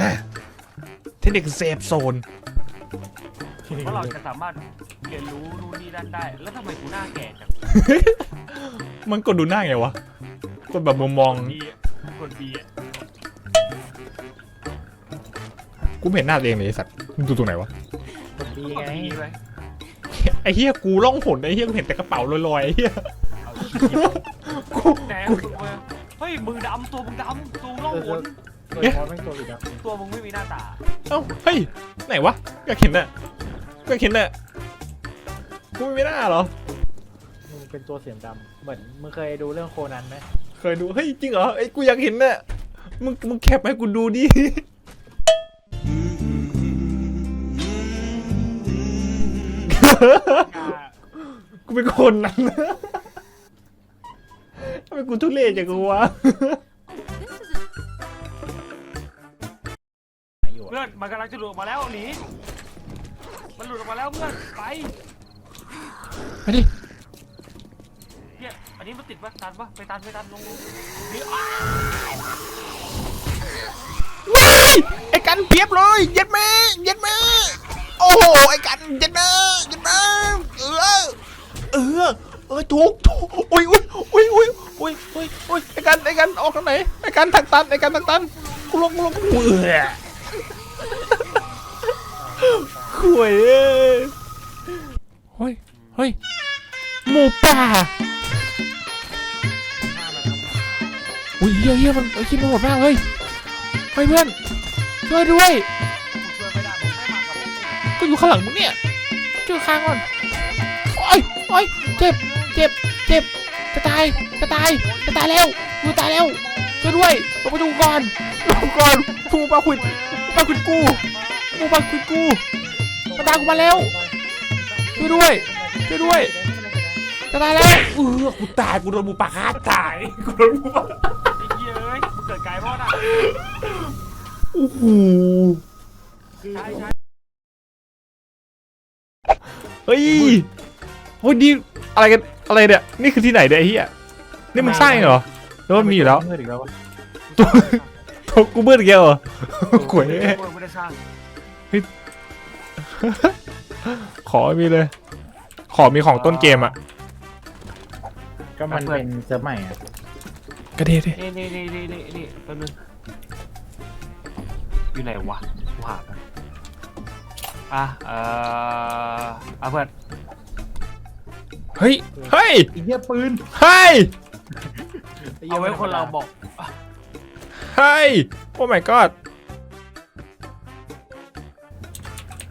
อะเทคนิคเซฟโซนเพราะเราจะสามารถเรียนรู้นู่นนี่นั่นได้ แล้วทำไมกูหน้าแก่จังมันกดดูหน้าไงวะกดแบบมุมมองดีอะคนดีอะกูไม่เห็นหน้าตัวเองเลยไอ้สัตว์มึงดูตรงไหนวะคนดีคนไงดีไหมไอ้เหี้ยกูล่องหนไอ้เหี้ยกูเห็นแต่กระเป๋าลอยๆไอ้เหี้ยเอากูแหนกูมึงมาเฮ้ยมือดำตัวมึงดำตัวล่องหน ตัวมอสแม่งตัวอีกแล้วตัวมึงไม่มีหน้าตาเอ้าเฮ้ยไหนวะอยากเห็นน่ะอยากเห็นน่ะกูไม่มีหน้าเหรอมึงเป็นตัวเสียงดำเหมือนมึงเคยดูเรื่องโคนันไหมเคยดูเฮ้ยจริงเหรอไอ้ยกูอยากเห็นน่ะมึงมึงแคปให้กูดูดิกูเป็นคนนั้นทำไมกูทุเรศจังกูวะ มันกำลังจะหลุดออกมาแล้วหนีมันหลุดออกมาแล้วเพื่อนไปไปดิเนี่ยอันนี้มันติดปะตันปะไปตันไปตันลงลงนี่ว้ายไอ้กันเพียบเลยเย็ดแม่เย็ดแม่โอ้โหไอ้กันเย็ดแม่เย็ดแม่เออเออเออถูกถูกอุ้ยอุ้ยอุ้ยอุ้ยอุ้ยอุ้ยอุ้ยไอ้กันไอ้กันออกทางไหนไอ้กันทางตันไอ้กันทางตันกูลงกูลงกูเออ ข่วยเอ้ยเฮ้ยเฮ้ยหมูป่าอุ้ยเฮียเฮียมันไอ้คิดมันโหดมากเลยเฮ้ยเพื่อนช่วยด้วยกูช่วยไม่ได้ผมไม่มากับผมก็อยู่ข้างหลังมึงเนี่ยช่วยข้างก่อนโอ้ยโอ้ยเจ็บเจ็บเจ็บจะตายจะตายจะตายแล้วกูตายแล้วช่วยด้วยลงไปดูก่อนลงก่อนกูปลาขุดปลาขุดกู กูปลาขุดกูมันตามกูมาแล้วช่วยด้วยช่วยด้วยจะตายแล้วเออกูตายกูโดนหมูป่าฆ่าตายกูโดนหมูป่าไอ้เหี้ยเอ้ยมึงเกิดไกลมากนะโอ้โหใช่ใช่เฮ้ยโอ้ยนี่อะไรกันอะไรเนี่ยนี่คือที่ไหนเนี่ยไอ้เหี้ยนี่มันสร้างเหรอหรือว่ามีอยู่แล้วมืดอีกแล้ววะตัวตัวกูเบิร์ดเกียวเหรอขวย กูไม่ได้สร้าง ขอไม่มีเลย ขอมีของต้นเกมอะก็มันเป็นเซิร์ฟใหม่อะกระเดดินี่นี่นี่นี่นี่นี่แป๊บนึงอยู่ไหนวะกูหากันอะเอ่ออะเพื่อนเฮ้ย เฮ้ย ไอ้เหี้ยปืนเฮ้ย เอาไว้คนเราบอก เฮ้ย โอ้ my god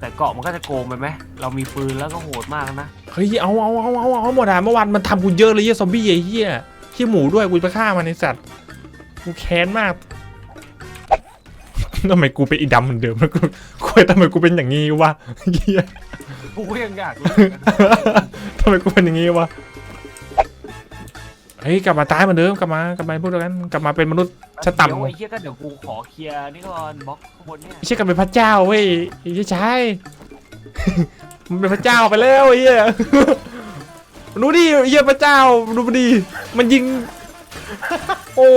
แต่เกาะมันก็จะโกงไปไหมเรามีปืนแล้วก็โหดมากนะเฮ้ยเอาเอาเอาเอาเอาหมดอะเมื่อวานมันทำกูเยอะเลยเหี้ยซอมบี้ไอ้เหี้ยเหี้ยหมูด้วยกูไปฆ่ามันในสัตว์กูแค้นมากทำไมกูเป็นอีดำเหมือนเดิมแล้วกูคุยทำไมกูเป็นอย่างงี้วะเหี้ยกูก็ยังอยากรู้เหมือนกัน ทำไมกูเป็นอย่างงี้วะ เฮ้ยกลับมาตายเหมือนเดิมกลับมากลับมาพวกเดียวกันกลับมาเป็นมนุษย์ชะเดี๋ยวต่ำไอ้เหี้ยก็เดี๋ยวกูขอเคลียร์นี่ก่อนบล็อกข้างบนเนี่ยไม่ใช่กลับเป็นพระเจ้าเว้ยไอ้เหี้ยชาย มันเป็นพระเจ้าไปแล้วไอ้เหี้ยดูดิไอ้เหี้ยพระเจ้าดูมันดิมันยิง โอ้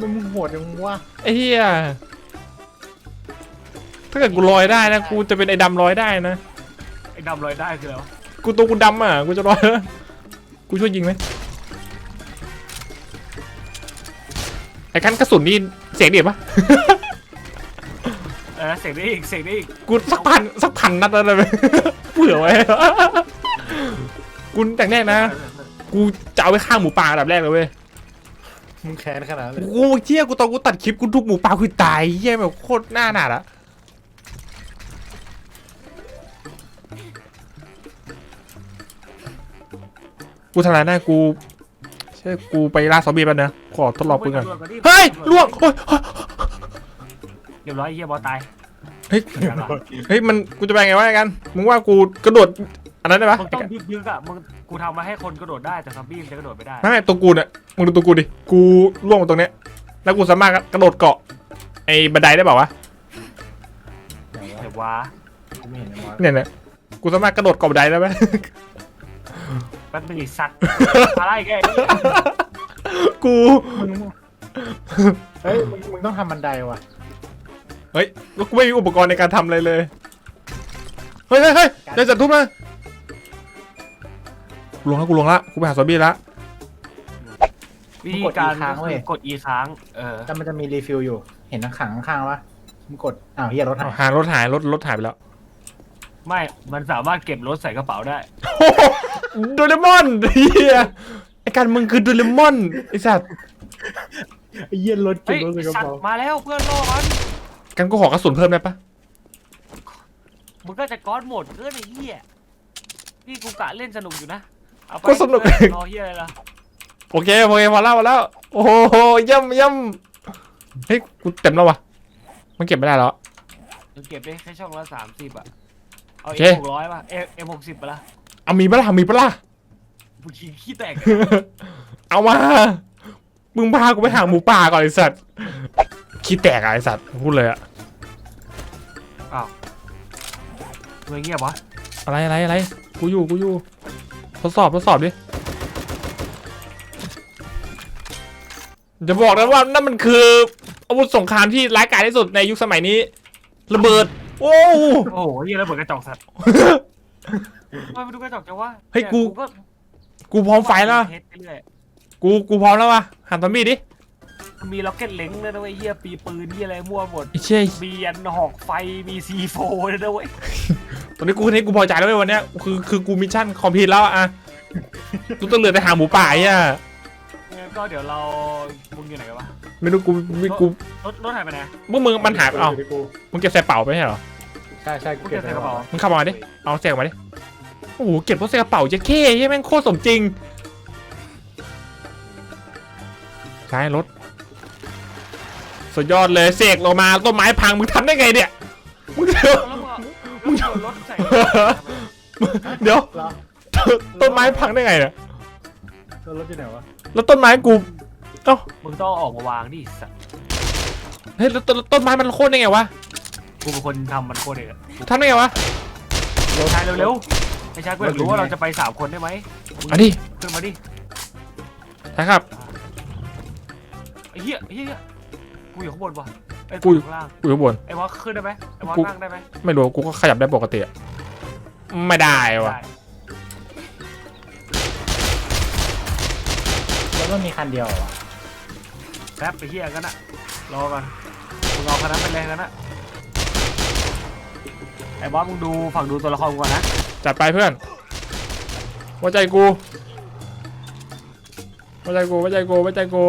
มึงโหดจังวะไอ้เหี้ยถ้าเกิดกูลอยได้นะกูจะเป็นไอ้ดำลอยได้นะไอ้ดำลอยได้คืออะไรวะกูตัวกูดำอะกูจะลอยแล้ว กูช่วยยิงไหมไอ้กันกระสุนนี่เสียงเดียดปะ เออเสียงได้อีกเสียงได้อีกกูสักพันสักพันนัดแล้วเลยเผื่อไว้ กูแต่งแรกนะ กูจะเอาไปฆ่าหมูป่าอันดับแรกเลยเว้ย มึงแค้นขนาดนั้นเลย กูเชี่ยกูตอนกูตัดคลิปกูทุกหมูป่าคือตายเหี้ยแบบโคตรหน้าหนาดอะ กูทำอะไรได้กูใช่กูไปล่าซอมบี้แป๊บนะขอทดลองปืนก่อนเฮ้ยล่วงเฮ้ยเรียบร้อยไอ้เหี้ยบอลตายเฮ้ยเฮ้ยมันกูจะไปไงวะไอ้กันมึงว่ากูกระโดดอันนั้นได้ปะมึงต้องยึกยึกๆอะมึงกูทำมาให้คนกระโดดได้แต่ซอมบี้มันจะกระโดดไม่ได้ไม่ไม่ตัวกูเนี่ยมึงดูตัวกูดิกูล่วงมาตรงเนี้ยแล้วกูสามารถกระโดดเกาะไอ้บันไดได้เปล่าวะเดี๋ยวว้ากูไม่เห็นไอ้มอสเนี่ยเนี่ยกูสามารถกระโดดเกาะบันไดได้ไหม แป๊บนึงไอ้สัตว์ อะไรแกกูมึงเฮ้ยมึงมึงต้องทำบันไดว่ะเฮ้ยแล้วกูไม่มีอุปกรณ์ในการทำอะไรเลย เฮ้ยเฮ้ยเฮ้ยเดี๋ยวจัดทุบมากูลงแล้วกูลงละกูไปหาซอมบี้ละวิธีการก็คือกด E ค้าง เออแต่มันจะมีรีฟิลอยู่ เห็นข้างข้างๆวะมึงกดอ้าวเฮียรถหายเอาหารถหายรถรถหายไปแล้ว ไม่มันสามารถเก็บรถใส่กระเป๋าได้ โดเรมอนเฮียไอการมึงคือโดเรมอนไอสัตว์ไอ้เหี้ยรถเก็เฮ้บยรถใส่กระสัตเป๋าว์มาแล้วเพื่อนโลมันกันก็ขอกระสุนเพิ่มได้ปะมึงก็จะก้อนหมดเพื่อนไอ้เหี้ยนี่กูกะเล่นสนุกอยู่นะเอาไปก็สนุกเพื่อนรอเหี้ยอะไรล่ะโอเคโอเคพอแล้วพอแล้วโอ้โหเย่ำย่ำเฮ้ยกูเต็มแล้ววะมันเก็บไม่ได้แล้ว มึงเก็บได้แค่ช่องละสามสิบอะเอาโอเอเคหกร้อยป่ะเอเอ็มหกสิบป่ะล่ะ เอามีปะล่ะมีปะล่ะมึงขี้ขี้แตกเอามามึงพากูไปหาหมูป่าก่อนไอสัตว์ขี้แตกอะไอสัตว์พูดเลยอะอ้าวทำไมเงียบวะอะไรอะไรอะไรกูอยู่กูอยู่ทดสอบทดสอบดิจะบอกนะว่านั่นมันคืออาวุธสงครามที่ร้ายกาจที่สุดในยุคสมัยนี้ ระเบิด โอ้ โอ้โหเหี้ยแล้วเหมือนกระจอกสัตว์ ทำไมไปดูกระจอกจังวะเฮ้ยนี่กูก็กูพร้อมไฟแล้วเทสไปเรื่อยกูกูพร้อมแล้ววะหันตอมบี้ดิมันมีล็อกเก็ตเล้งเลยนะเว้ยเหี้ยปีปืนเหี้ยอะไรมั่วหมด ไอ้เชี่ยมียันหอกไฟมีซีโฟเลยนะเว้ยตอนนี้กูคนนี้กูพอใจแล้วเว้ยวันเนี้ยคือคือกูมิชชั่นคอมพลีทแล้วอะกูต้องเหลือแต่หาหมูป่าไอะงั้นก็เดี๋ยวเรามึงอยู่ไหนกันวะไม่รู้กูไม่กูรถรถหายไปไหนพวกมึงมันหายไปเอ้าดี๋วกูมึงเก็บใส่เป๋าไปไม่ใช่เหรอใช่ใช่กูกูเก็เก็บบใส่ใส่กกระระเป๋าเป๋ามึงเข้ามาดิ เอาเสียงมาดิ โอ้โห เก็บพวกใส่กระเป๋าเจ๊เข้ใช่แม่งโคตรสมจริงใช่รถ สุดยอดเลยเสกลงมาต้นไม้พังมึงทำได้ไงเนี่ย มึงเดี๋ยวแล้วมึงเอารถใส่เดี๋ยวเหรอต้นไม้พังได้ไงเนี่ย แล้วรถอยู่ไหนวะแล้วต้นไม้กู เอ้า มึงต้องเอาออกมาวางดิสัตว์เฮ้ยแล้วต้นต้นไม้มันโค่นได้ไงวะ กูเป็นคนทำมันโคตรเองอะทำได้ไงวะ ชายเร็วๆไอ้ชายกูอยากรู้ว่าเราจะไปสามคนได้ไหมมึงอันนี้ขึ้นมาดิใช่ครับ ไอ้เหี้ยไอ้เหี้ยกูอยู่ข้างบนปะไอ้กูกูออยู่ยู่ข้างล่างกูอยู่ข้างบน ไอ้วอขึ้นได้ไหมไอ้วอกูนั่งได้ไหมไม่รู้ กูก็ขยับได้ปกติอะไม่ได้วะได้แล้วมันมีคันเดียวเหรอวะแป๊บไปเหี้ยกันนะรอก่อนมึงเอาคันนั้นไปเลยกันนะ ไอ้บอสมึงดูฝั่งดูตัวละครกูก่อนนะจัดไปเพื่อนว่าใจกูว่าใจกูว่าใจกูว่าใจกู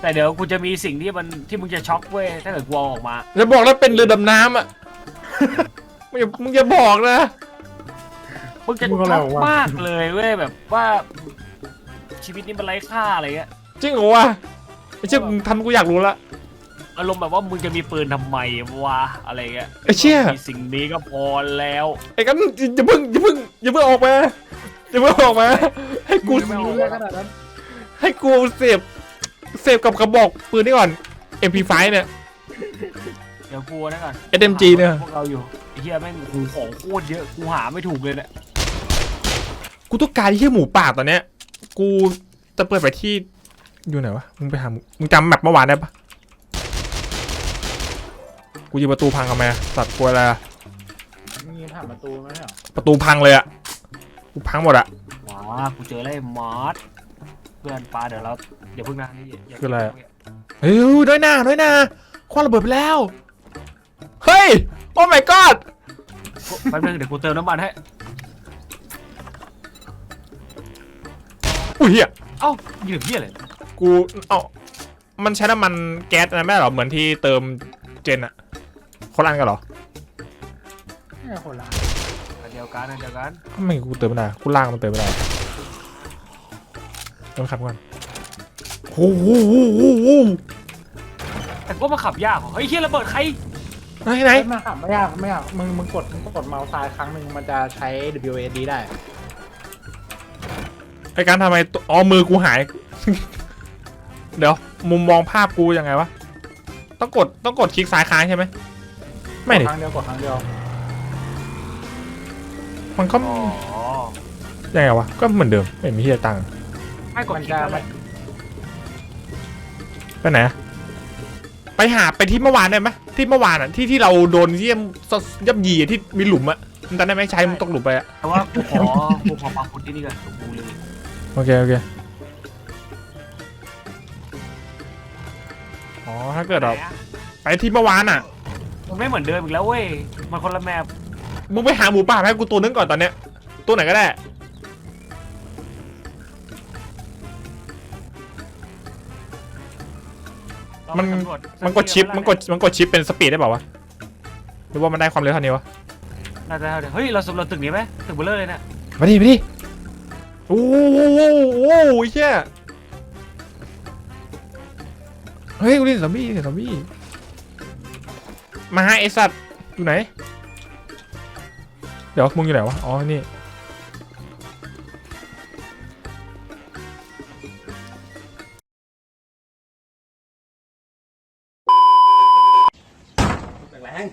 แต่เดี๋ยวกูจะมีสิ่งที่มันที่มึงจะช็อกเว้ยถ้าเกิดกูเอาออกมาจะบอกแล้วเป็นเรือดำน้ำอะ มึงอย่ามึงอย่าบอกนะ มึงจะช็อกมากเลยเว้ยแบบว่า ชีวิตนี้มันไร้ค่าอะไรเงี้ยจริงเหรอวะไอ้เชี่ยมึงทำกูอยากรู้ละ อารมณ์แบบว่ามึงจะมีปืนทำไมวะอะไรเงี้ยไอ้เชี่ย มีสิ่งนี้ก็พอแล้ว ไอ้กันอย่าเพิ่งอย่าเพิ่งอย่าเพิ่งออกมาอย่าเพิ่งออกมา ให้กูไม่เอารู้เรื่องขนาดนั้นให้กูเสพเสพกับกระบอกปืนนี่ก่อน MP5 เนี่ย เดี๋ยวกูนะก่อน SMG เนี่ย พวกเราอยู่ไอ้เหี้ยแม่งกูของโคตรเยอะกูหาไม่ถูกเลยเนี่ยกูต้องการที่หมูป่าตอนเนี้ย กูจะเปิดไปที่อยู่ไหนวะมึงไปหาหมูมึงจำแมปเมื่อวานได้ปะ กูยิงประตูพังทำไมอะสัตว์กลัวอะไรอะมึงยิงผ่านประตูไหมเหรอประตูพังเลยอะกูพังหมดอะ ว้ากูเจอแล้วไอ้มอสเพื่อนปลาเดี๋ยวเราเดี๋ยวพึ่งนะนี่ย่าคืออะไรอะ เฮ้ยน้อยหน้าน้อยหน้าคว้าระเบิดไปแล้ว เฮ้ย โอ้ my god แป๊บนึงเดี๋ยวกูเติมน้ำมันให้ อุ้ยเหี้ยเอ้ายืมเหี้ยอะไรกูเอ้ามันใช้น้ำมันแก๊สนะแม่เหรอ เหมือนที่เติมเจนอะ คนละอันกันเหรอไม่คนละอันเดียวกันอันเดียวกันทำไมกูเติมไม่ได้กูล่างมันเติมไม่ได้เติมขับก่อนโอ้โหโอ้โหโอ้โหแต่ก็มาขับยากเหรอเฮ้ยเฮียระเบิดใครไหนไหนเฮ้ยมันขับไม่ยากไม่ยากมึงมึงกดมึงกดเมาส์ซ้ายครั้งหนึ่งมันจะใช้ WASD ได้ ไอการทำไมตัวอ๋อมือกูหาย เดี๋ยว มุมมองภาพกูยังไงวะ ต้องกดต้องกดคลิกซ้ายค้างใช่ไหม ไม่กดิดครั้งเดียวกดครั้งเดียวมันก็อ๋อยังไงวะก็เหมือนเดิมไม่มีที่จะตังค์ให้กดมันคลิกจะอะไรมันไปไหนอะไปหาไปที่เมื่อวานได้ไหมที่เมื่อวานอะที่ที่เราโดนเยี่ยมย่ำยีอะที่มีหลุมอะมันจำได้ไหมใช้มันตกหลุมไปอะแต่ว่ากูขอกูขอปักคุณที่นี่ก่อนกูเลยโอเคโอเคอ๋อถ้าเกิดเราไปที่เมื่อวานอะ มันไม่เหมือนเดิมอีกแล้วเว้ย มันคนละแมปมึงไปหาหมูป่าให้กูตัวนึงก่อนตอนเนี้ย ตัวไหนก็ได้มันมันกดชิป มันกด มันกดชิปเป็นสปีดได้เปล่าวะ หรือว่ามันได้ความเร็วเท่านี้วะ น่าจะเท่าเดิมเฮ้ย เราสำรวจตึกนี้ไหมตึกเบลเลอร์เลยเนี่ยมาดิมาดิโอ้โหโอ้โหโอ้โหเชี่ยเฮ้ยกูได้ยินซอมบี้ได้ยินซอมบี้ มาไอสัตว์อยู่ไหน เดี๋ยวมึงอยู่ไหนวะ อ๋อ นี่ แรง